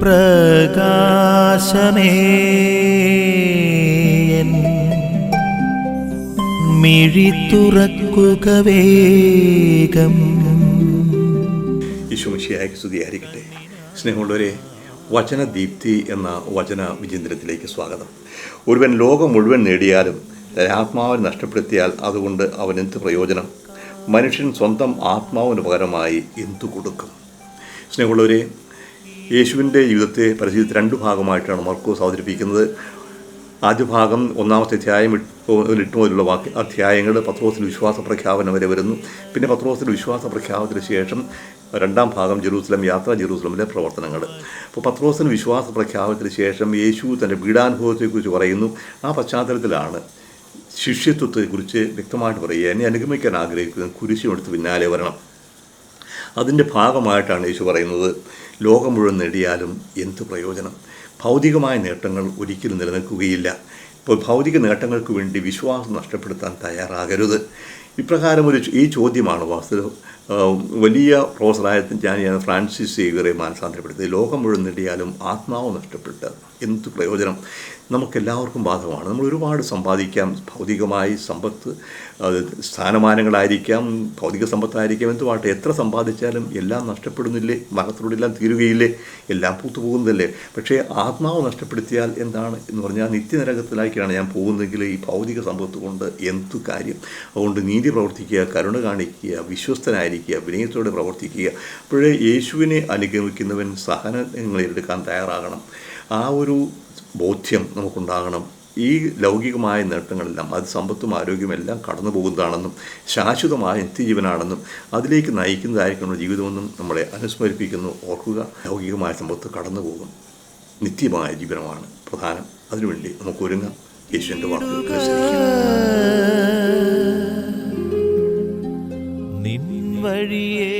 പ്രകാശമേ. മിഴി തുറക്കുക വേഗം. ഈശോമിശിയായ സ്തുതിയായിരിക്കട്ടെ. സ്നേഹമുള്ളവരെ വചനദീപ്തി എന്ന വചന വിചിന്തനത്തിലേക്ക് സ്വാഗതം. ഒരുവൻ ലോകം മുഴുവൻ നേടിയാലും തന്റെ ആത്മാവിനെ നഷ്ടപ്പെടുത്തിയാൽ അതുകൊണ്ട് അവൻ എന്ത് പ്രയോജനം? മനുഷ്യൻ സ്വന്തം ആത്മാവിന് പകരമായി എന്തു കൊടുക്കും? സ്നേഹമുള്ളവരെ യേശുവിന്റെ ജീവിതത്തെ പരിശീലിച്ച് രണ്ട് ഭാഗമായിട്ടാണ് മർക്കോസ് അവതരിപ്പിക്കുന്നത്. ആദ്യ ഭാഗം ഒന്നാമത്തെ അധ്യായം എട്ട് മുതലുള്ള വാക്യ അധ്യായങ്ങൾ പത്രോസിന്റെ വിശ്വാസ പ്രഖ്യാപനം വരെ വരുന്നു. പിന്നെ പത്രോസിന്റെ വിശ്വാസ പ്രഖ്യാപനത്തിന് ശേഷം രണ്ടാം ഭാഗം ജെറൂസലം യാത്ര ജെറൂസലമിലെ പ്രവർത്തനങ്ങൾ. അപ്പോൾ പത്രോസിന് വിശ്വാസ പ്രഖ്യാപനത്തിന് ശേഷം യേശു തന്റെ വീടാനുഭവത്തെക്കുറിച്ച് പറയുന്നു. ആ പശ്ചാത്തലത്തിലാണ് ശിഷ്യത്വത്തെക്കുറിച്ച് വ്യക്തമായിട്ട് പറയുക. എന്നെ അനുഗമിക്കാൻ ആഗ്രഹിക്കുന്ന കുരിശുമെടുത്ത് പിന്നാലെ വരണം. അതിന്റെ ഭാഗമായിട്ടാണ് യേശു പറയുന്നത്. ലോകം മുഴുവൻ നേടിയാലും എന്തു പ്രയോജനം? ഭൗതികമായ നേട്ടങ്ങൾ ഒരിക്കലും നിലനിൽക്കുകയില്ല. ഇപ്പോൾ ഭൗതിക നേട്ടങ്ങൾക്ക് വേണ്ടി വിശ്വാസം നഷ്ടപ്പെടുത്താൻ തയ്യാറാകരുത്. ഇപ്രകാരം ഒരു ഈ ചോദ്യമാണ് വാസ്തു വലിയ പ്രൊഫസറായ ഞാൻ ഫ്രാൻസിസ് സേവിയറെ മാനസാന്തരപ്പെടുത്തിയത്. ലോകം മുഴുവൻ നേടിയാലും ആത്മാവ് നഷ്ടപ്പെട്ട് എന്ത് പ്രയോജനം? നമുക്കെല്ലാവർക്കും ബാധകമാണ്. നമ്മൾ ഒരുപാട് സമ്പാദിക്കാം. ഭൗതികമായി സമ്പത്ത് സ്ഥാനമാനങ്ങളായിരിക്കാം. ഭൗതിക സമ്പത്തായിരിക്കാം. എന്തുമാട്ടെ എത്ര സമ്പാദിച്ചാലും എല്ലാം നഷ്ടപ്പെടുന്നില്ലേ? മരണത്തിലൂടെല്ലാം തീരുകയില്ലേ? എല്ലാം പൂത്തുപോകുന്നതല്ലേ? പക്ഷേ ആത്മാവ് നഷ്ടപ്പെടുത്തിയാൽ എന്താണ് എന്ന് പറഞ്ഞാൽ നിത്യനരകത്തിലേക്കാണ് ഞാൻ പോകുന്നതെങ്കിൽ ഈ ഭൗതിക സമ്പത്ത് കൊണ്ട് എന്തു കാര്യം? അതുകൊണ്ട് നീതി പ്രവർത്തിക്കുക കരുണ കാണിക്കുക വിശ്വസ്തനായിരിക്കുക വിനയത്തോടെ പ്രവർത്തിക്കുക. അപ്പോഴേ യേശുവിനെ അനുഗമിക്കുന്നവൻ സഹനങ്ങൾ എടുക്കാൻ തയ്യാറാകണം. ആ ഒരു ബോധ്യം നമുക്കുണ്ടാകണം. ഈ ലൗകികമായ നേട്ടങ്ങളെല്ലാം അത് സമ്പത്തും ആരോഗ്യവും എല്ലാം കടന്നു പോകുന്നതാണെന്നും ശാശ്വതമായ നിത്യജീവനാണെന്നും അതിലേക്ക് നയിക്കുന്നതായിരിക്കണം ജീവിതമെന്നും നമ്മളെ അനുസ്മരിപ്പിക്കുന്നു. ഓർക്കുക ലൗകികമായ സമ്പത്ത് കടന്നു പോകും നിത്യമായ ജീവനമാണ് പ്രധാനം. അതിനുവേണ്ടി നമുക്ക് ഒരുങ്ങാം യേശുവിന്റെ വാക്കുകൾ നിൻ വഴിയേ